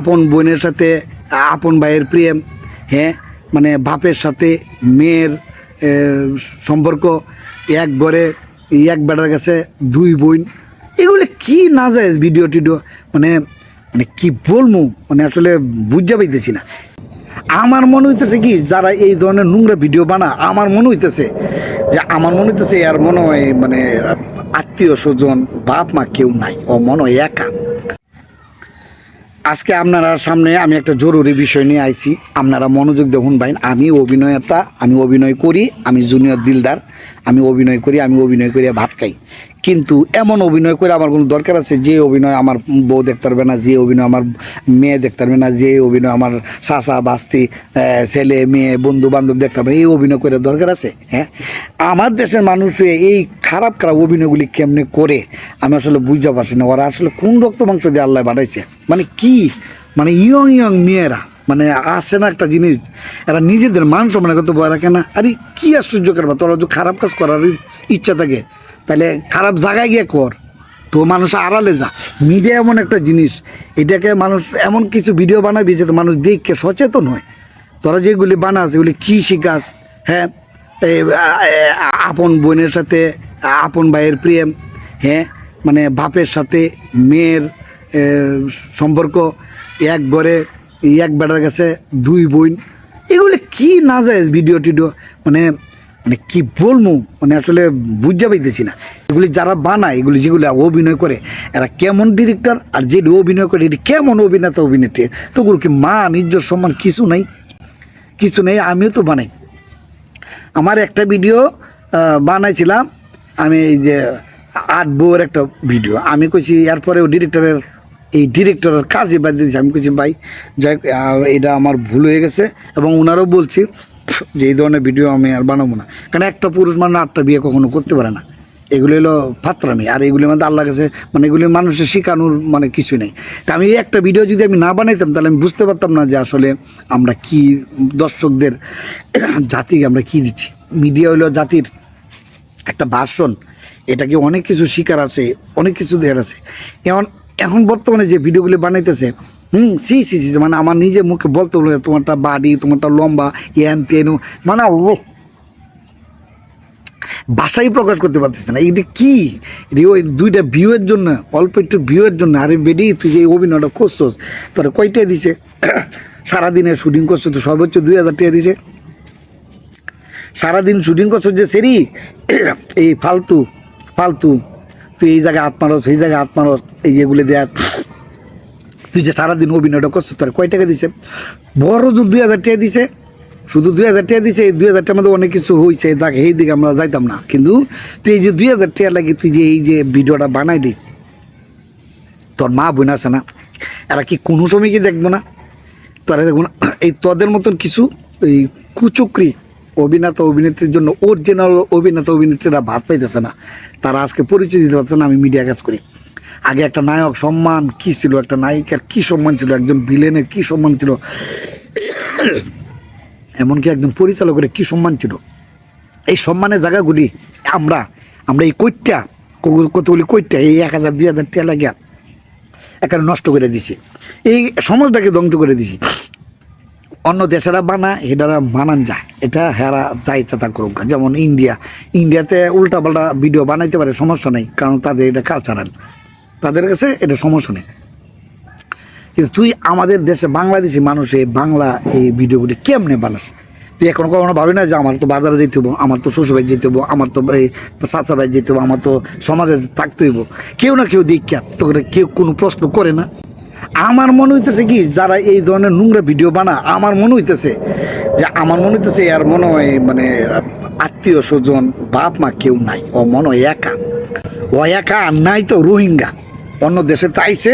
আপন বোনের সাথে, আপন ভাইয়ের প্রেম হ্যাঁ? মানে বাপের সাথে মেয়ের সম্পর্ক, এক ঘরে, এক বেটার কাছে দুই বোন, এগুলো কি না যায় ভিডিও টিডিও? মানে মানে কি বলব? মানে আসলে বুঝতে পাইতেছি না। আমার মনে হইতেছে কি, যারা এই ধরনের নোংরা ভিডিও বানা আমার মনে হইতেছে যে, আমার মনে হইতেছে আর মনে হয় মানে আত্মীয় স্বজন বাপ মা কেউ নাই, ও মনে হয় একা। আজকে আপনারা সামনে আমি একটা জরুরি বিষয় নিয়ে আইছি। আপনারা মনোযোগ দেখুন ভাই আমি অভিনয়তা, আমি অভিনয় করি, আমি জুনিয়র দিলদার, আমি অভিনয় করি, আমি অভিনয় করিয়া ভাত খাই। কিন্তু এমন অভিনয় করে আমার কোনো দরকার আছে? যে অভিনয় আমার বউ দেখতে পারবে না, যে অভিনয় আমার মেয়ে দেখতে পারবে না, যে অভিনয় আমার শাসা বাস্তি ছেলে, মেয়ে বন্ধু বান্ধব দেখতে পারবে এই অভিনয় করে দরকার আছে? হ্যাঁ? আমার দেশের মানুষ এই খারাপ খারাপ অভিনয়গুলি কেমনে করে? আমি আসলে বুঝতে পারছি না। ওরা আসলে কোন রক্ত মাংস দিয়ে আল্লাহ বাড়াইছে মানে কি? মানে ইয়ং ইয়ং মেয়েরা মানে আসে না একটা জিনিস, এরা নিজেদের মান সম্মান করতে বয় রাখে না। আরে কি আশ্চর্য করবা তোরা যদি খারাপ কাজ করার ইচ্ছা থাকে তাহলে খারাপ জায়গায় গিয়ে কর। তো মানুষ আড়ালে যা। মিডিয়া এমন একটা জিনিস, এটাকে মানুষ এমন কিছু ভিডিও বানাবি যাতে মানুষ দেখকে সচেতন হয়। তোরা যেগুলি বানাস, এগুলি কী শিখাস হ্যাঁ? আপন বোনের সাথে, আপন ভাইয়ের প্রেম হ্যাঁ? মানে বাপের সাথে মেয়ের সম্পর্ক, এক ঘরে, এক বেটার কাছে দুই বোন, এগুলো কি না যায় ভিডিও টিডিও মানে মানে কি বলব মানে আসলে বুঝতে পাইতেছি না। এগুলি যারা বানায়, এগুলি যেগুলি অভিনয় করে, এরা কেমন ডিরেক্টর আর যে অভিনয় করে, এটি কেমন অভিনেতা, অভিনেত্রী? তো ওগুলো কি মান, ইজ্জত, সম্মান কিছু নাই? কিছু নেই, আমিও তো বানাই। আমার একটা ভিডিও বানাইছিলাম। আমি এই যে আট বউয়ের একটা ভিডিও আমি কইছি, এরপরেও ডিরেক্টরের এই ডিরেক্টরের কাজে বাদ দিয়েছি। আমি কইছি, ভাই, যাই এটা আমার ভুল হয়ে গেছে। এবং ওনারও বলছি যে এই ধরনের ভিডিও আমি আর বানাবো না। কারণ একটা পুরুষ মানে আটটা বিয়ে কখনো করতে পারে না। এগুলো হলো ফাতরামি। আর এগুলির মধ্যে আল্লাহ কাছে মানে এগুলি মানুষের শেখানোর মানে কিছুই নেই। তা আমি একটা ভিডিও যদি আমি না বানাইতাম, তাহলে আমি বুঝতে পারতাম না যে আসলে আমরা কি দর্শকদের জাতিকে আমরা কি দিচ্ছি। মিডিয়া হলো জাতির একটা ভাষণ। এটাকে অনেক কিছু শিকার আছে, অনেক কিছু দেওয়ার আছে। এখন এখন বর্তমানে যে ভিডিওগুলি বানাইতেছে, হুম, সি সি সি মানে আমার নিজের মুখে বলতে বলে তোমারটা বাড়ি, তোমারটা লম্বা এন তেন মানে ভাষাই প্রকাশ করতে পারতেছে না এটা কি? ওই দুইটা ভিউয়ের জন্য, অল্প একটু ভিউয়ের জন্য, আরে বেডি, তুই যে অভিনয়টা করছস, তোরা কয়টা দিছে? সারাদিনে শুটিং করছ তো সর্বোচ্চ দুই হাজার টাকা দিছে। সারাদিন শুটিং করছ যে সেরি, এই ফালতু ফালতু তুই এই জায়গায় হাত মারস, এই জায়গায় হাত মারস, এই যেগুলো দেয়া। তুই যে সারাদিন অভিনয়টা করছ তোর কয় টাকা দিছে? বড় যে দুই হাজার টাকা দিছে, শুধু দুই হাজার টাকা দিছে, এই দুই হাজার টাকার মধ্যে অনেক কিছু হয়েছে দেখ, এই দিকে আমরা যাইতাম না। কিন্তু তুই এই যে দুই হাজার টাকা লাগে, তুই যে এই যে ভিডিওটা বানাইলি, তোর মা বোন আছে না, এরা কি কোনো সময় কি দেখব না? তোরা দেখব না, এই তোদের মতন কিছু এই কুচুকরি অভিনেতা অভিনেত্রীর জন্য অরিজিনাল অভিনেতা অভিনেত্রীরা ভাত পাইতেছে না। তারা আজকে পরিচয় দিতে পারছে না, আমি মিডিয়া কাজ করি। আগে একটা নায়ক সম্মান কি ছিল? একটা নায়িকার কি সম্মান ছিল? একজন ভিলেনের কি সম্মান ছিল? এমনকি একজন পরিচালকের কি সম্মান ছিল? এই সম্মানের জায়গাগুলি আমরা আমরা এই কৈটটা কতগুলি কৈটটা এই এক হাজার, দুই হাজার টাকা লাগিয়া এখানে নষ্ট করে দিছি। এই সমাজটাকে ধ্বংস করে দিছি। অন্য দেশেরা বানা এটারা মানান যায়। এটা হেরা যা ইচ্ছা তা করুক। যেমন ইন্ডিয়া। ইন্ডিয়াতে উল্টাপাল্টা ভিডিও বানাইতে পারে, সমস্যা নেই, কারণ তাদের এটা কালচারাল তাদের কাছে এটা সমস্যা নেই। কিন্তু তুই আমাদের দেশে বাংলাদেশি মানুষ বাংলা এই ভিডিওগুলি কেমনে বানাস? তুই এখন কখনো ভাবি না যে আমার তো বাজারে যেতে হব আমার তো শ্বশুরবাড়ি যেতে হব আমার তো এই চাচা ভাই যেতে হব আমার তো সমাজে থাকতে হইব। কেউ না কেউ দীক্ষা তোকে কেউ কোনো প্রশ্ন করে না। আমার মনে হইতেছে কি, যারা এই ধরনের নোংরা ভিডিও বানা, আমার মনে হইতেছে যে, আমার মনে হইতেছে আর মনে হয় মানে আত্মীয় স্বজন, বাপ মা কেউ নাই, ও মনে হয় একা। ও একা আর নাই তো রোহিঙ্গা। অন্য দেশে তাইছে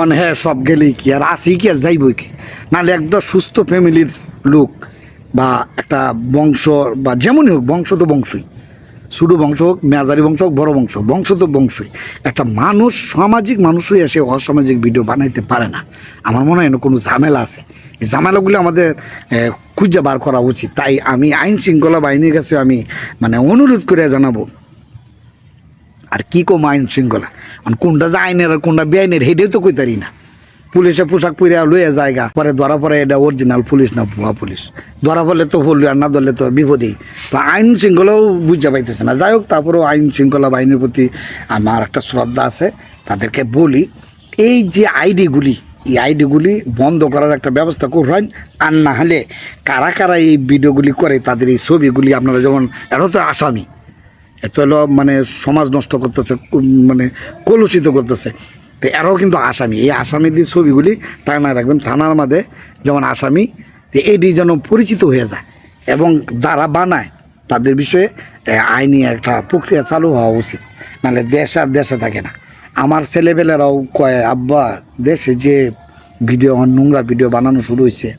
অন হ্যাঁ সব গেলেই কি, আর আসি কি, আর যাইবই কি। নাহলে একদম সুস্থ ফ্যামিলির লোক বা একটা বংশ বা যেমনই হোক, বংশ তো বংশই। ছোটো বংশ হোক, মেয়াজারি বংশ হোক, বড় বংশ বংশ তো বংশই। একটা মানুষ, সামাজিক মানুষই এসে অসামাজিক ভিডিও বানাইতে পারে না। আমার মনে হয় কোনো ঝামেলা আছে। এই ঝামেলাগুলো আমাদের খুঁজে বার করা উচিত। তাই আমি আইন শৃঙ্খলা বাহিনীর কাছে আমি মানে অনুরোধ করে জানাব। আর কী কম আইন শৃঙ্খলা? কোনটা যে আইনের আর কোনটা বেআইনের হেঁটেও তো কইতারি না। পুলিশে পোশাক পরে লইয়া জায়গা পরে ধরা পরে এটা অরিজিনাল পুলিশ না ভুয়া পুলিশ। ধরা পড়লে তো হলো আর না ধরলে তো বিপদেই। তো আইন শৃঙ্খলাও বুঝতে পাইতেছে না। যাই হোক, তারপরেও আইন শৃঙ্খলা বাহিনীর প্রতি আমার একটা শ্রদ্ধা আছে। তাদেরকে বলি, এই যে আইডিগুলি, এই আইডিগুলি বন্ধ করার একটা ব্যবস্থা করবেন আর না হলে কারা কারা এই ভিডিওগুলি করে, তাদের এই ছবিগুলি আপনারা যেমন এটা তো আসামি। এত হলো মানে সমাজ নষ্ট করতেছে মানে কলুষিত করতেছে। তো এরাও কিন্তু আসামি। এই আসামিদের ছবিগুলি টানায় রাখবেন থানার মাঝে যেমন আসামি, তো এইটি যেন পরিচিত হয়ে যায় এবং যারা বানায় তাদের বিষয়ে আইনি একটা প্রক্রিয়া চালু হওয়া উচিত। নাহলে দেশ আর দেশে থাকে না। আমার ছেলেবেলেরাও কয়, আব্বা, দেশে যে ভিডিও নোংরা ভিডিও বানানো শুরু হয়েছে,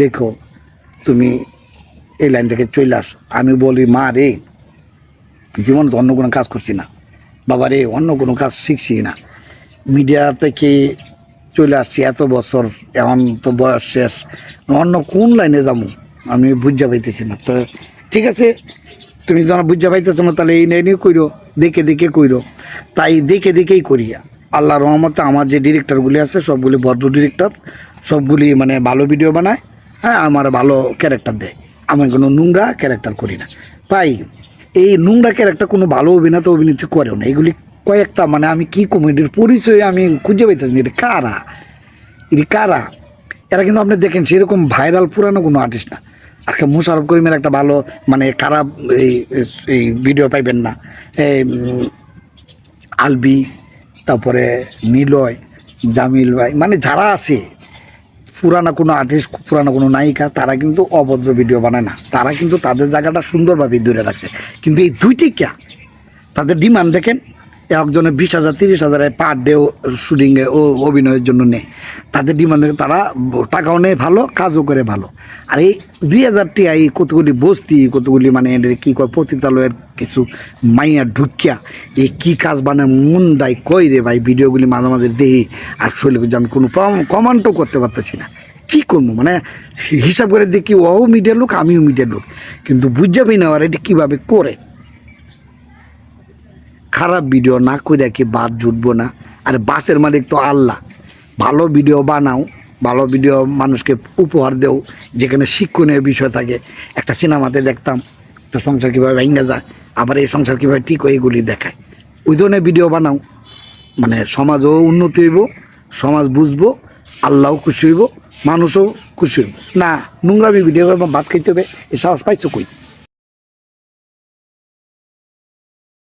দেখো, তুমি এই লাইন থেকে চলে আসো। আমি বলি, মা রে, জীবন তো অন্য কোনো কাজ করছি না। বাবা রে অন্য কোনো কাজ শিখছি না। মিডিয়া থেকে চলে আসছি এত বছর, এখন তো বয়স শেষ। অন্য কোন লাইনে যাব, আমি বুঝা পাইতেছি না। তো ঠিক আছে, তুমি যখন বুঝা পাইতেছো না, তাহলে এই লাইনে কইরো, দেখে দেখে কইরো। তাই দেখে দেখেই করি। আল্লাহ রহমতে আমার যে ডিরেক্টরগুলি আছে, সবগুলি ভদ্র ডিরেক্টর, সবগুলি মানে ভালো ভিডিও বানায় হ্যাঁ আমার ভালো ক্যারেক্টার দেয়। আমি কোনো নোংরা ক্যারেক্টার করি না। পাই এই নোংরা ক্যারেক্টার কোনো ভালো অভিনেতা অভিনেত্রী করেও না এগুলি কয়েকটা মানে আমি কি কমেডির পরিচয় আমি খুঁজে পাইতেছি এটা কারা? এটি কারা? এরা কিন্তু আপনি দেখেন, সেরকম ভাইরাল পুরানো কোনো আর্টিস্ট না। আজকে মুশারফ করিমের একটা ভালো মানে খারাপ এই এই ভিডিও পাইবেন না। এই আলবি, তারপরে নিলয়, জামিল ভাই মানে যারা আছে পুরানা কোনো আর্টিস্ট পুরানো কোনো নায়িকা, তারা কিন্তু অভদ্র ভিডিও বানায় না। তারা কিন্তু তাদের জায়গাটা সুন্দরভাবে দূরে রাখছে। কিন্তু এই দুইটি ক্যা তাদের ডিমান্ড দেখেন। একজনে বিশ হাজার, তিরিশ হাজার পার ডে শুটিংয়ে ও অভিনয়ের জন্য নেয়। তাদের ডিমান্ড তারা টাকাও নেয় ভালো, কাজও করে ভালো। আর এই দুই হাজার টিয়া এই কতগুলি বস্তি, কতগুলি মানে কী কয় পতিতালয়ের কিছু মাইয়া ঢুকিয়া এই কী কাজ মানে মুন্ডাই কই রে ভাই, ভিডিওগুলি মাঝে মাঝে দেখি। আর শৈলীকে আমি কোনো কমান্টও করতে পারতেছি না। কী করব? মানে হিসাব করে দেখি, ও মিডিয়ার লোক, আমিও মিডিয়ার লোক। কিন্তু বুঝাবি না আর এটা কীভাবে করে। খারাপ ভিডিও না করে কি বাদ জুটবো না? আর বাসের মালিক তো আল্লাহ। ভালো ভিডিও বানাও, ভালো ভিডিও মানুষকে উপহার দেও, যেখানে শিক্ষণীয় বিষয় থাকে। একটা সিনেমাতে দেখতাম একটা সংসার কীভাবে ভেঙে যায়, আবার এই সংসার কীভাবে ঠিক হয় এগুলি দেখায়। ওই ধরনের ভিডিও বানাও। মানে সমাজও উন্নতি হইব, সমাজ বুঝব, আল্লাহও খুশি হইব, মানুষও খুশি হইব। না, নোংরামি ভিডিও ভাত খাইতে হবে, এ সাহস পাইছো কই?